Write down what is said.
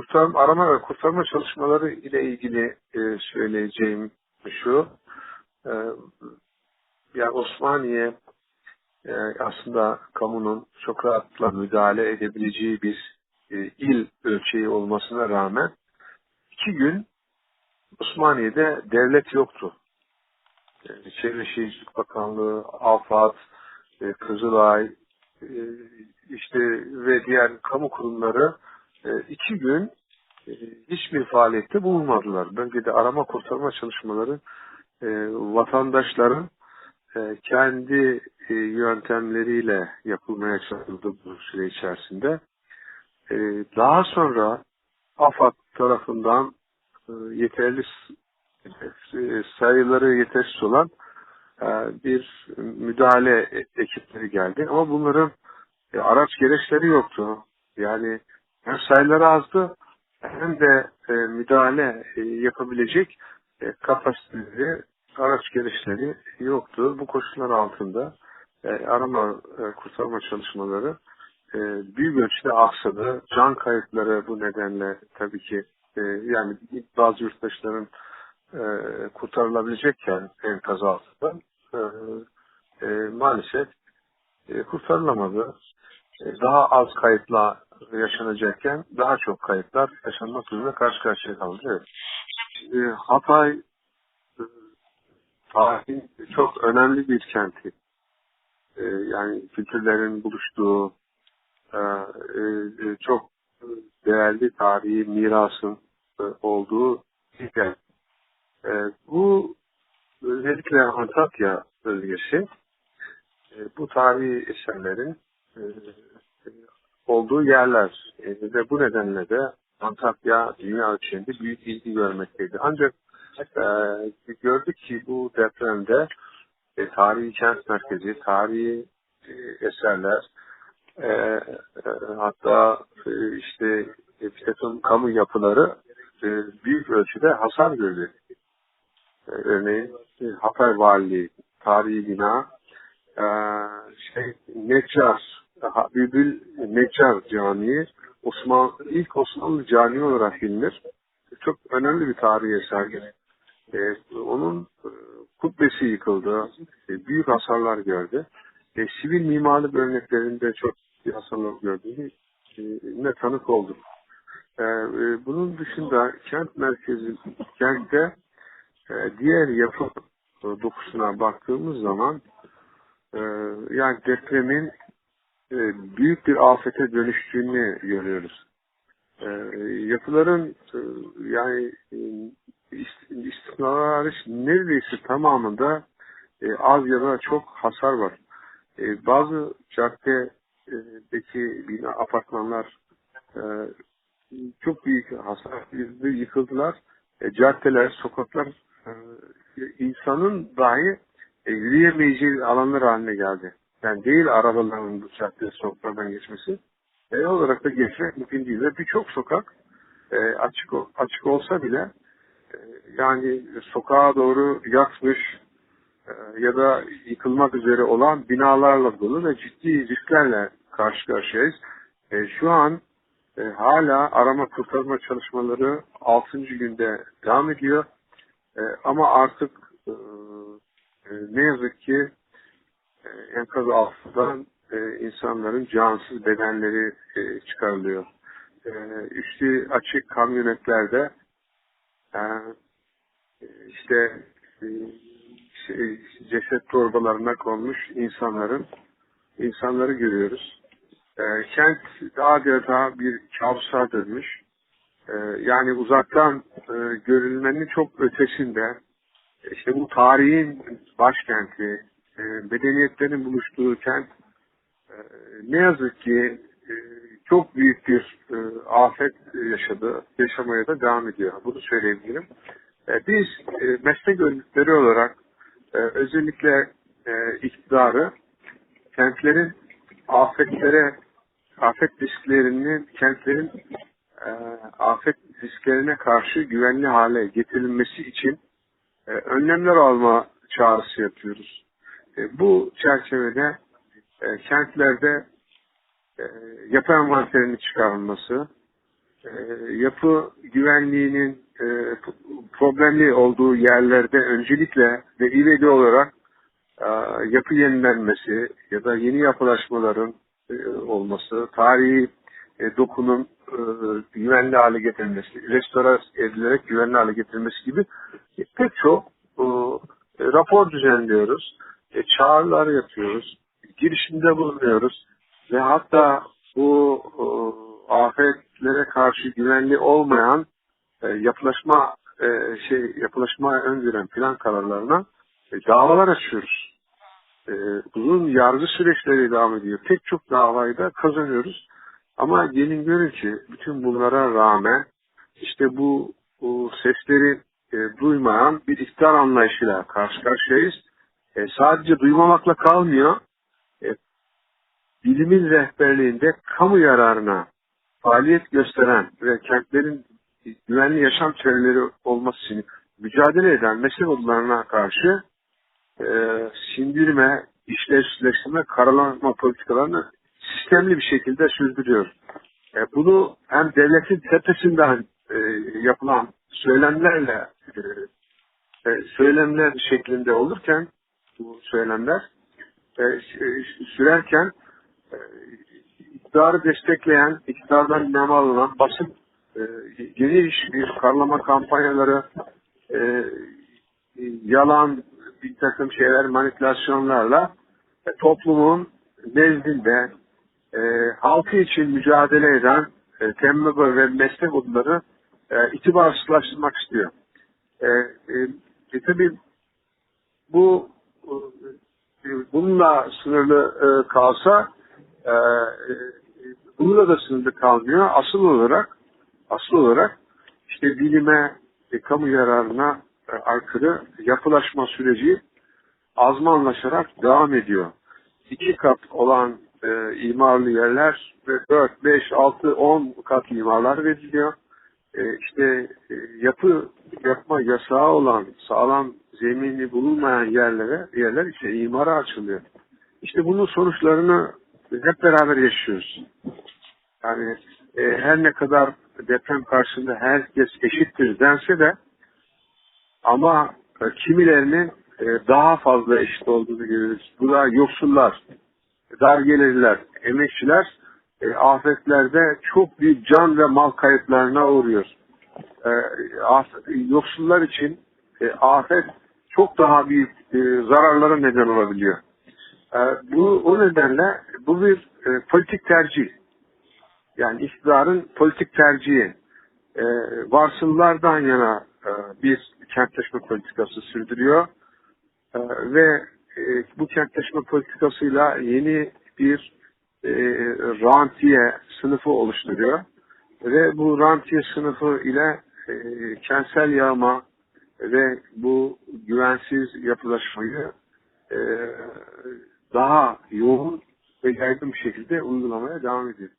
kurtarma, arama ve kurtarma çalışmaları ile ilgili e, söyleyeceğim şu. E, yani Osmaniye e, aslında kamunun çok rahatlıkla müdahale edebileceği bir e, il ölçeği olmasına rağmen iki gün Osmaniye'de devlet yoktu. Yani Çevre Şehircilik Bakanlığı, AFAD, e, Kızılay, e, işte ve diğer kamu kurumları e, iki gün e, hiçbir faaliyette bulunmadılar. Bölgede arama kurtarma çalışmaları e, vatandaşların e, kendi yöntemleriyle yapılmaya çalışıldı bu süre içerisinde. Daha sonra AFAD tarafından yeterli sayıları yetersiz olan bir müdahale ekipleri geldi. Ama bunların araç gereçleri yoktu. Yani hem sayıları azdı hem de müdahale yapabilecek kapasiteleri, araç gereçleri yoktu. Bu koşullar altında arama kurtarma çalışmaları büyük ölçüde aksadı. Can kayıpları bu nedenle tabii ki yani bazı yurttaşların e, kurtarılabilecekken enkaz altından e, e, maalesef e, kurtarılamadı. E, daha az kayıpla yaşanacakken daha çok kayıplar yaşanmak üzere karşı karşıya kaldı. E, Hatay e, çok önemli bir kenti. E, yani kültürlerin buluştuğu e, e, çok değerli tarihi mirasın e, olduğu bir kent. E, bu özellikle Antakya bölgesi e, bu tarihi eserlerin e, olduğu yerler e, ve bu nedenle de Antakya dünya ölçeğinde büyük ilgi görmekteydi. Ancak e, gördük ki bu depremde e, tarihi kent merkezi, tarihi e, eserler, e, e, hatta e, işte e, bir takım kamu yapıları e, büyük ölçüde hasar gördü. E, örneğin e, Hatay Valiliği tarihi bina e, şey Neccar Bülbül Neccar Camii Osman, ilk Osmanlı cami olarak bilinir. Çok önemli bir tarihi eserdir. E, onun e, kubbesi yıkıldı. E, büyük hasarlar gördü. E, sivil mimarlık örneklerinde çok hasarlar gördüğünü e, ne tanık olduk. E, e, bunun dışında kent merkezi, kentte ee, diğer yapı dokusuna baktığımız zaman yani depremin e, büyük bir afete dönüştüğünü görüyoruz. E, yapıların yani istisnalar hariç neredeyse tamamında az ya da çok hasar var. Bazı caddedeki bina apartmanlar çok büyük hasar yıkıldılar. Caddeler, sokaklar e, insanın dahi e, yürüyemeyeceği alanlar haline geldi. Yani değil arabaların bu cadde sokaklardan geçmesi. E olarak da geçmek mümkün değil. Ve birçok sokak e, açık açık olsa bile e, yani sokağa doğru yatmış e, ya da yıkılmak üzere olan binalarla dolu ve ciddi risklerle karşı karşıyayız. E, şu an e, hala arama kurtarma çalışmaları 6. günde devam ediyor. E, ama artık e, e, ne yazık ki enkaz altından e, insanların cansız bedenleri e, çıkarılıyor. E, üstü açık kamyonetlerde e, işte e, şey, ceset torbalarına konmuş insanların insanları görüyoruz. E, kent adeta bir kabusa dönmüş. Ee, yani uzaktan e, görülmenin çok ötesinde işte bu tarihin başkenti, e, medeniyetlerin buluştuğu kent e, ne yazık ki e, çok büyük bir e, afet yaşadı, yaşamaya da devam ediyor. Bunu söyleyebilirim. E, biz e, meslek örgütleri olarak e, özellikle e, iktidarı kentlerin afetlere, afet risklerinin kentlerin e, afet risklerine karşı güvenli hale getirilmesi için e, önlemler alma çağrısı yapıyoruz. E, bu çerçevede e, kentlerde e, yapı envanterinin çıkarılması, yapı güvenliğinin problemli olduğu yerlerde öncelikle ve ivedi olarak yapı yenilenmesi ya da yeni yapılaşmaların olması, tarihi dokunun güvenli hale getirilmesi, restore edilerek güvenli hale getirilmesi gibi pek çok rapor düzenliyoruz, çağrılar yapıyoruz, girişimde bulunuyoruz ve hatta bu e, afetlere karşı güvenli olmayan e, yapılaşma e, şey yapılaşma öngören plan kararlarına e, davalar açıyoruz. E, uzun yargı süreçleri devam ediyor. Pek çok davayı da kazanıyoruz. Ama gelin görün ki bütün bunlara rağmen işte bu, bu sesleri e, duymayan bir iktidar anlayışıyla karşı karşıyayız. E, sadece duymamakla kalmıyor. E, bilimin rehberliğinde kamu yararına faaliyet gösteren ve kentlerin güvenli yaşam çevreleri olması için mücadele eden meslek odalarına karşı e, sindirme, işlevsizleştirme, karalanma politikalarını sistemli bir şekilde sürdürüyor. E, bunu hem devletin tepesinden e, yapılan söylemlerle e, e, söylemler şeklinde olurken bu söylemler e, sürerken e, iktidarı destekleyen, iktidardan nem alınan basın e, geniş bir karlama kampanyaları e, yalan bir takım şeyler manipülasyonlarla e, toplumun nezdinde e, halkı için mücadele eden e, temmübe ve meslek odaları e, itibarsızlaştırmak istiyor. E, e, e, tabii bu bununla sınırlı e, kalsa e, e, bununla da sınırlı kalmıyor. Asıl olarak asıl olarak işte bilime ve kamu yararına e, aykırı yapılaşma süreci azmanlaşarak devam ediyor. İki kat olan e, imarlı yerler ve 4, 5, 6, 10 kat imarlar veriliyor. E, işte e, yapı yapma yasağı olan sağlam zemini bulunmayan yerlere yerler işte imara açılıyor. İşte bunun sonuçlarını hep beraber yaşıyoruz. Yani e, her ne kadar deprem karşısında herkes eşittir dense de ama e, kimilerinin e, daha fazla eşit olduğunu görüyoruz. Bu da yoksullar, dar gelirler, emekçiler e, afetlerde çok büyük can ve mal kayıplarına uğruyor. E, yoksullar için e, afet çok daha büyük e, zararlara neden olabiliyor. E, bu o nedenle bu bir e, politik tercih. Yani iktidarın politik tercihi. E, varsıllardan yana e, bir kentleşme politikası sürdürüyor. E, ve e, bu kentleşme politikasıyla yeni bir e, rantiye sınıfı oluşturuyor. Ve bu rantiye sınıfı ile e, kentsel yağma ve bu güvensiz yapılaşmayı e, daha yoğun ve yaygın bir şekilde uygulamaya devam ediyor.